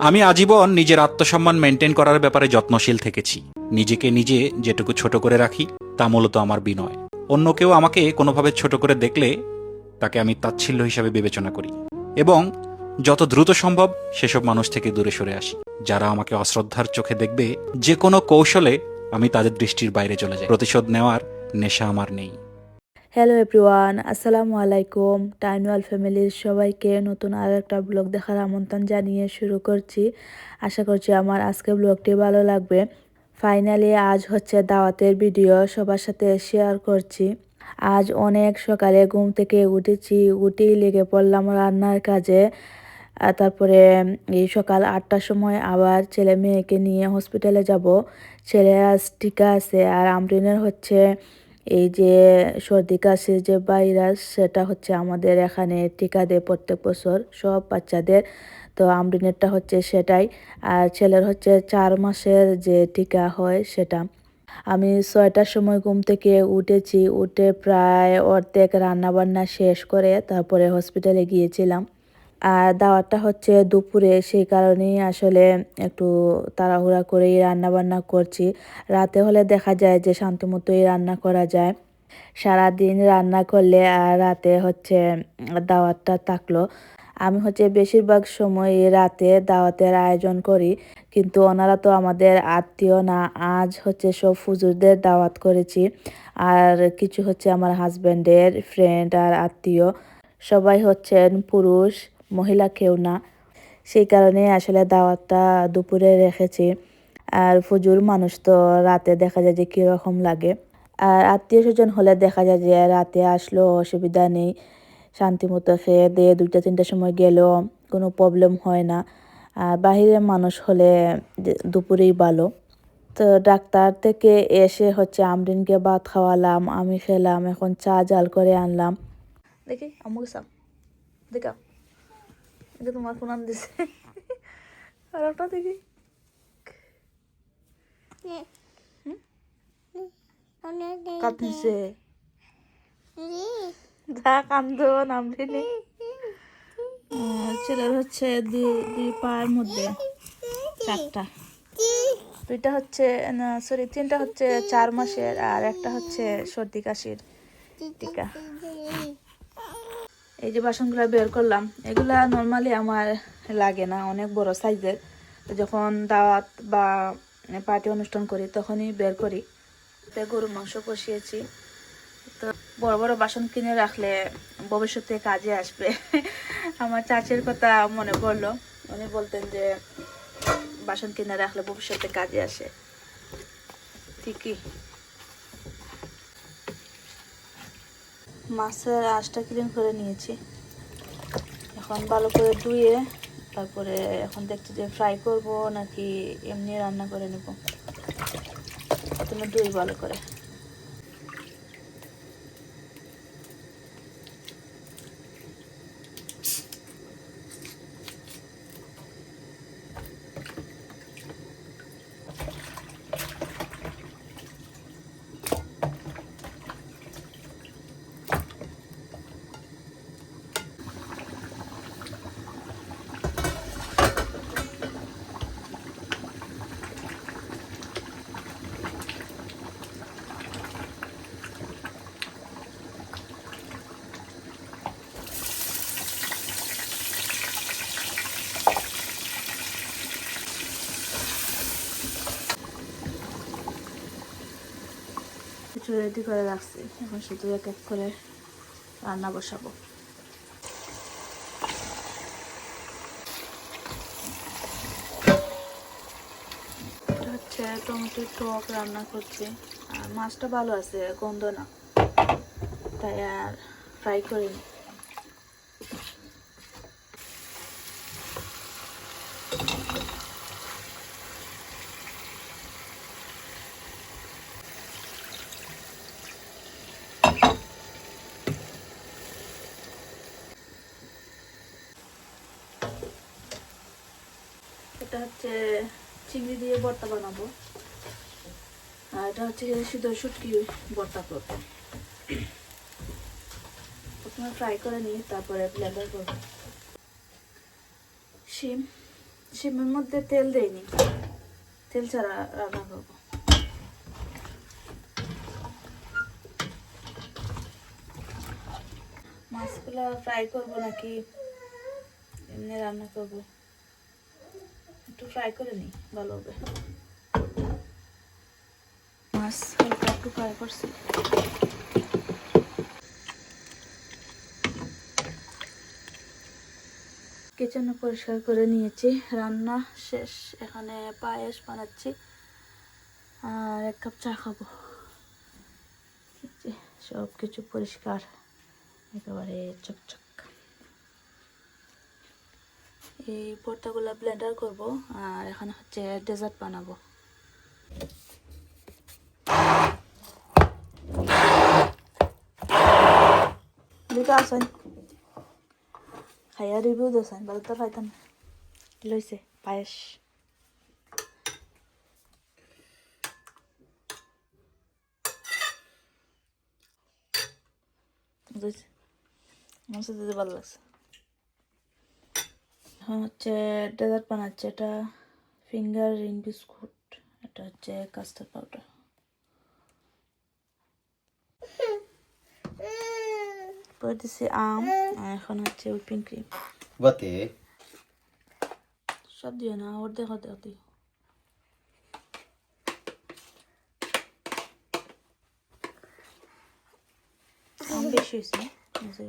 আমি আজীবন নিজের আত্মসম্মান মেনটেন করার ব্যাপারে যত্নশীল থেকেছি। নিজেকে নিজে যেটুকু ছোট করে রাখি, তা মূলত আমার বিনয়। অন্য কেউ আমাকে কোনোভাবে ছোট করে দেখলে, তাকে আমি তাচ্ছিল্য হিসাবে বিবেচনা করি। এবং যত দ্রুত সম্ভব সেসব মানুষ থেকে দূরে সরে আসি, যারা আমাকে অশ্রদ্ধার চোখে দেখবে, যে কোনো কৌশলে আমি তাদের দৃষ্টির বাইরে চলে যাই। প্রতিশোধ নেওয়ার নেশা আমার নেই। হ্যালো এভরিওয়ান আসসালামু আলাইকুম টাইনুয়াল ফ্যামিলির সবাইকে নতুন আর একটা ব্লগ দেখার আমন্ত্রণ জানিয়ে শুরু করছি। আশা করছি আমার আজকে ব্লগটি ভালো লাগবে। ফাইনালি আজ হচ্ছে দাওয়াতের ভিডিও সবার সাথে শেয়ার করছি। আজ অনেক সকালে ঘুম থেকে উঠেছি, উঠেই লেগে পড়লাম রান্নার কাজে। তারপরে এই সকাল আটটার সময় আবার ছেলে মেয়েকে নিয়ে হসপিটালে যাব। ছেলে আজ টিকা আছে আর আমরিনের হচ্ছে এই যে সর্দি কাশির যে ভাইরাস, সেটা হচ্ছে আমাদের এখানে টিকা দেয় প্রত্যেক বছর, সব বাচ্চাদের। তো আমরিনেরটা হচ্ছে সেটাই, আর ছেলের হচ্ছে চার মাসের যে টিকা হয় সেটা। আমি ছয়টার সময় ঘুম থেকে উঠেছি, উঠে প্রায় অর্ধেক রান্নাবান্না শেষ করে তারপরে হসপিটালে গিয়েছিলাম। আর দাওয়াতটা হচ্ছে দুপুরে, সেই কারণেই আসলে একটু তাড়াহুড়া করেই রান্না বান্না করছি। রাতে হলে দেখা যায় যে শান্তমতোই রান্না করা যায়। সারাদিন রান্না করলে আর রাতে হচ্ছে দাওয়াতটা থাকল। আমি হচ্ছে বেশিরভাগ সময় রাতে দাওয়াতের আয়োজন করি, কিন্তু ওনারা তো আমাদের আত্মীয় না, আজ হচ্ছে সব ফুজুরদের দাওয়াত করেছি। আর কিছু হচ্ছে আমার হাজব্যান্ডের ফ্রেন্ড আর আত্মীয়। সবাই হচ্ছেন পুরুষ। মহিলা কেউ না। সেই কারণে আসলে দাওয়াতটা দুপুরে রেখেছি। আর ফুজুর মানুষ তো রাতে দেখা যায় যে কীরকম লাগে। আর আত্মীয় স্বজন হলে দেখা যায় যে রাতে আসলো, অসুবিধা নেই। শান্তিমতো খেয়ে দিয়ে দুইটা তিনটার সময় গেলেও কোনো প্রবলেম হয় না। আর বাহিরের মানুষ হলে দুপুরেই ভালো। তো ডাক্তার থেকে এসে হচ্ছে আমরিনকে ভাত খাওয়ালাম, আমি খেলাম, এখন চা জাল করে আনলাম। দেখি সাম দেখা। এটা তোমার ফোন দিছে। আর ওটা দেখি। কাঁদছে যা কান্দো নামলিনি ছেলের হচ্ছে দুই পায়ের মধ্যে চারটা। দুইটা হচ্ছে, না সরি তিনটা হচ্ছে চার মাসের আর একটা হচ্ছে সর্দি কাশির টিকা। এই যে বাসনগুলো বের করলাম, এগুলা নর্মালি আমার লাগে না, অনেক বড় সাইজের। যখন দাওয়াত বা পার্টি অনুষ্ঠান করি, তখনই বের করি। গরুর মাংস কষিয়েছি। তো বড় বড় বাসন কিনে রাখলে ভবিষ্যতে কাজে আসবে। আমার চাচির কথা মনে পড়ল। উনি বলতেন যে, বাসন কিনে রাখলে ভবিষ্যতে কাজে আসে। ঠিকই। মাছের আঁশটা ক্লিন করে নিয়েছি। এখন ভালো করে ধুয়ে তারপরে এখন দেখছি যে ফ্রাই করব নাকি এমনি রান্না করে নেব। প্রথমে ধুই ভালো করে। কিছু রেডি করে রাখছি। এখন শুধু এক এক করে রান্না বসাবো। হচ্ছে টমেটোর টক রান্না করছি। আর মাছটা ভালো আছে, গন্ধ না। তাই আর ফ্রাই করিনি। এটা হচ্ছে চিংড়ি দিয়ে ভর্তা বানাবো। আর এটা হচ্ছে শুধু শুটকি ভর্তা করব। প্রথমে ফ্রাই করে নিই তারপরে ব্লেন্ডার করব। শিম, শিমের মধ্যে তেল দেয়নি তেল ছাড়া রান্না করব। মাছগুলো ফ্রাই করব নাকি এমনি রান্না করব? ফ্রাই করে নিই ভালো হবে। মাছ হালকা একটু ফ্রাই করছি। কিচেন পরিষ্কার করে নিয়েছি, রান্না শেষ, এখানে পায়েস বানাচ্ছি, আর এক কাপ চা খাব। সব কিছু পরিষ্কার, একেবারে চকচক। এই ভর্তাগুলো ব্লেন্ডার করব আর এখানে হচ্ছে ডেজার্ট বানাবো। দুটো আসেন খাইয়া রিভিউ দিয়েছেন ভালো তো খাইতাম লইছে পায়েস। বুঝেছি আমার সাথে দিতে ভালো লাগছে। হচ্ছে ডেজার্ট বানাচ্ছে এটা ফিঙ্গার রিং বিস্কুট এটা হচ্ছে কাস্টার্ড পাউডার। পরে দিছি আম এখন হচ্ছে হুইপিং ক্রিম। Bate. সব দিও না অর্ধেক অর্ধেক দিও আম বেশি হয়েছে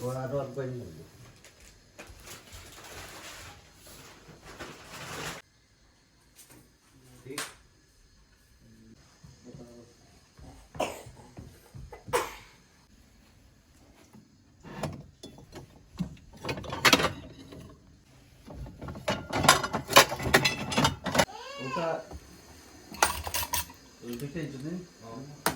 뭐라도 안 걸리는데. 그러니까 이렇게 해주는 어.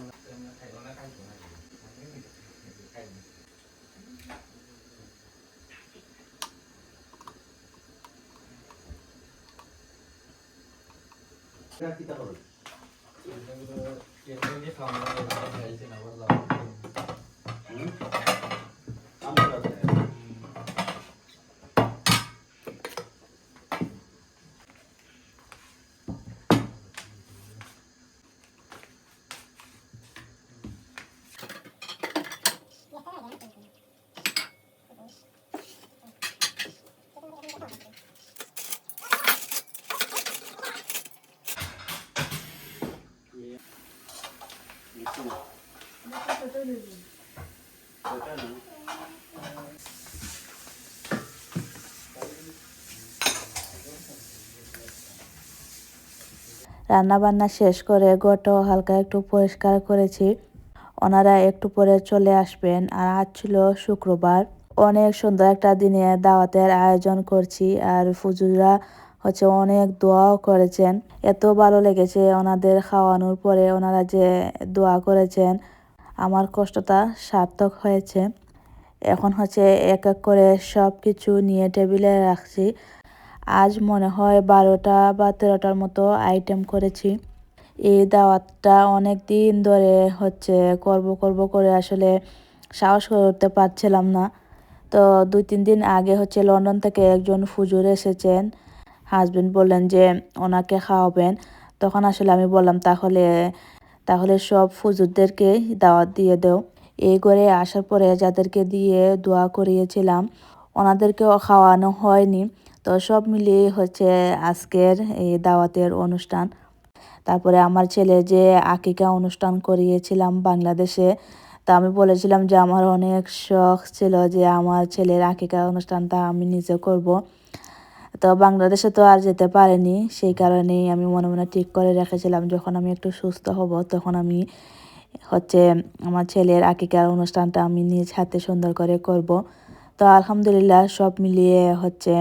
Gel git alalım. Gel git alalım. Gel git alalım. Gel git alalım. ওটা না রান্না বান্না শেষ করে ঘরটাও হালকা একটু পরিষ্কার করেছি। ওনারা একটু পরে চলে আসবেন আর আজ ছিল শুক্রবার। অনেক সুন্দর একটা দিনে দাওয়াতের আয়োজন করছি আর ফুজুরা হচ্ছে অনেক দোয়াও করেছেন। এত ভালো লেগেছে ওনাদের খাওয়ানোর পরে ওনারা যে দোয়া করেছেন আমার কষ্টটা সার্থক হয়েছে। এখন হচ্ছে এক এক করে সব কিছু নিয়ে টেবিলে রাখছি। আজ মনে হয় বারোটা বা তেরোটার মতো আইটেম করেছি। এই দাওয়াতটা অনেক দিন ধরে হচ্ছে করব করব করে আসলে সাহস করে উঠতে পারছিলাম না। তো দুই তিন দিন আগে হচ্ছে লন্ডন থেকে একজন ফুজুর এসেছেন। হাজবেন্ড বললেন যে ওনাকে খাওয়াবেন। তখন আসলে আমি বললাম, তাহলে তাহলে সব ফুজুরদেরকে দাওয়াত দিয়ে দেও। এই করে আসার পরে যাদেরকে দিয়ে দোয়া করিয়েছিলাম, ওনাদেরকেও খাওয়ানো হয়নি। তো সব মিলিয়ে হচ্ছে আজকের এই দাওয়াতের অনুষ্ঠান। তারপরে আমার ছেলে যে আকিকা অনুষ্ঠান করিয়েছিলাম বাংলাদেশে, তা আমি বলেছিলাম যে, আমার অনেক শখ ছিল যে, আমার ছেলের আকিকা অনুষ্ঠানটা আমি নিজে করব। তো বাংলাদেশে তো আর যেতে পারেনি। সেই কারণেই আমি মনে মনে ঠিক করে রেখেছিলাম, যখন আমি একটু সুস্থ হব, তখন আমি হচ্ছে আমার ছেলের আকিকার অনুষ্ঠানটা আমি নিজ হাতে সুন্দর করে করব। তো আলহামদুলিল্লাহ সব মিলিয়ে হচ্ছে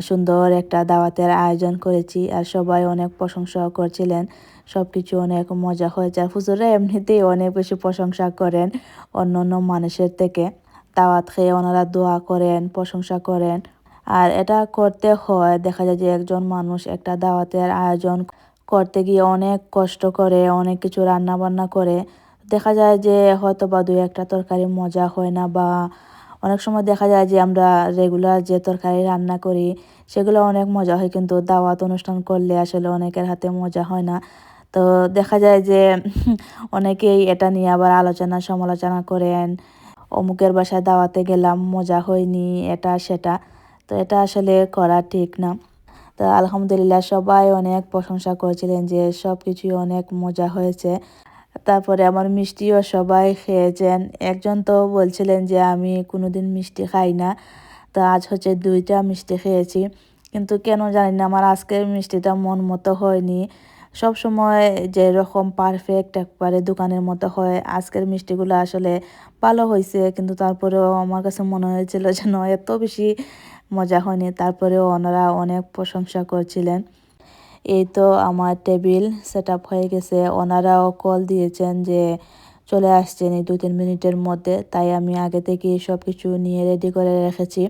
সুন্দর একটা দাওয়াতের আয়োজন করেছি আর সবাই অনেক প্রশংসা করছিলেন। সব কিছু অনেক মজা হয়েছে। আর হুজুরা এমনিতেই অনেক বেশি প্রশংসা করেন অন্য অন্য মানুষের থেকে। দাওয়াত খেয়ে ওনারা দোয়া করেন, প্রশংসা করেন। আর এটা করতে হয়। দেখা যায় যে একজন মানুষ একটা দাওয়াতের আয়োজন করতে গিয়ে অনেক কষ্ট করে, অনেক কিছু রান্না বান্না করে। দেখা যায় যে হয়তো বা দুই একটা তরকারি মজা হয় না বা অনেক সময় দেখা যায় যে আমরা রেগুলার যে তরকারি রান্না করি, সেগুলো অনেক মজা হয় কিন্তু দাওয়াত অনুষ্ঠান করলে আসলে অনেকের হাতে মজা হয় না। তো দেখা যায় যে অনেকেই এটা নিয়ে আবার আলোচনা সমালোচনা করেন। অমুকের বাসায় দাওয়াতে গেলাম, মজা হয়নি, এটা সেটা। তো এটা আসলে করা ঠিক না। তো আলহামদুলিল্লাহ সবাই অনেক প্রশংসা করেছিলেন যে সব কিছুই অনেক মজা হয়েছে। তারপরে আমার মিষ্টিও সবাই খেয়েছেন। একজন তো বলছিলেন যে আমি কোনোদিন মিষ্টি খাই না। তো আজ হচ্ছে দুইটা মিষ্টি খেয়েছি। কিন্তু কেন জানি না, আমার আজকের মিষ্টিটা মন মতো হয়নি। সব সময় যেরকম পারফেক্ট একবারে দোকানের মতো হয়, আজকের মিষ্টিগুলো আসলে ভালো হয়েছে। কিন্তু তারপরেও আমার কাছে মনে হয়েছিল যেন এত বেশি মজা হয়নি। তারপরেও ওনারা অনেক প্রশংসা করছিলেন। এই তো আমার টেবিল সেট হয়ে গেছে। ওনারাও কল দিয়েছেন যে চলে আসছেন এই দু তিন মিনিটের মধ্যে। তাই আমি আগে থেকে সব কিছু নিয়ে রেডি করে রেখেছি।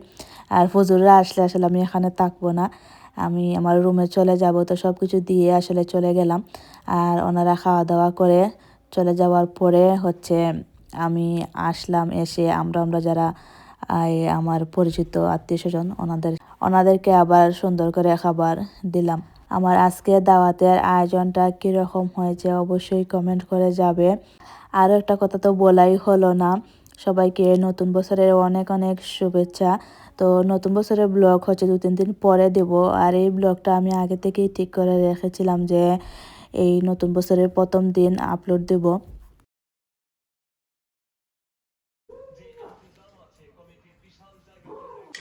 আর ফুজুররা আসলে আসলে আমি এখানে থাকব না। আমি আমার রুমে চলে যাব। তো সব কিছু দিয়ে আসলে চলে গেলাম। আর ওনারা খাওয়া দাওয়া করে চলে যাওয়ার পরে হচ্ছে আমি আসলাম এসে আমরা আমরা যারা আমার পরিচিত আত্মীয় স্বজন, ওনাদের, ওনাদেরকে আবার সুন্দর করে খাবার দিলাম। আমার আজকে দাওয়াতের আয়োজনটা কীরকম হয়েছে অবশ্যই কমেন্ট করে যাবে। আরও একটা কথা তো বলাই হলো না, সবাইকে নতুন বছরের অনেক অনেক শুভেচ্ছা। তো নতুন বছরের ব্লগ হচ্ছে দু তিন দিন পরে দেব, আর এই ব্লগটা আমি আগে থেকেই ঠিক করে রেখেছিলাম যে এই নতুন বছরের প্রথম দিন আপলোড দেব।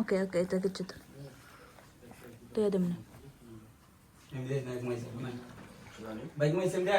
ఓకే ఓకే తగ్గించుతాను లేదు బైక్ మీద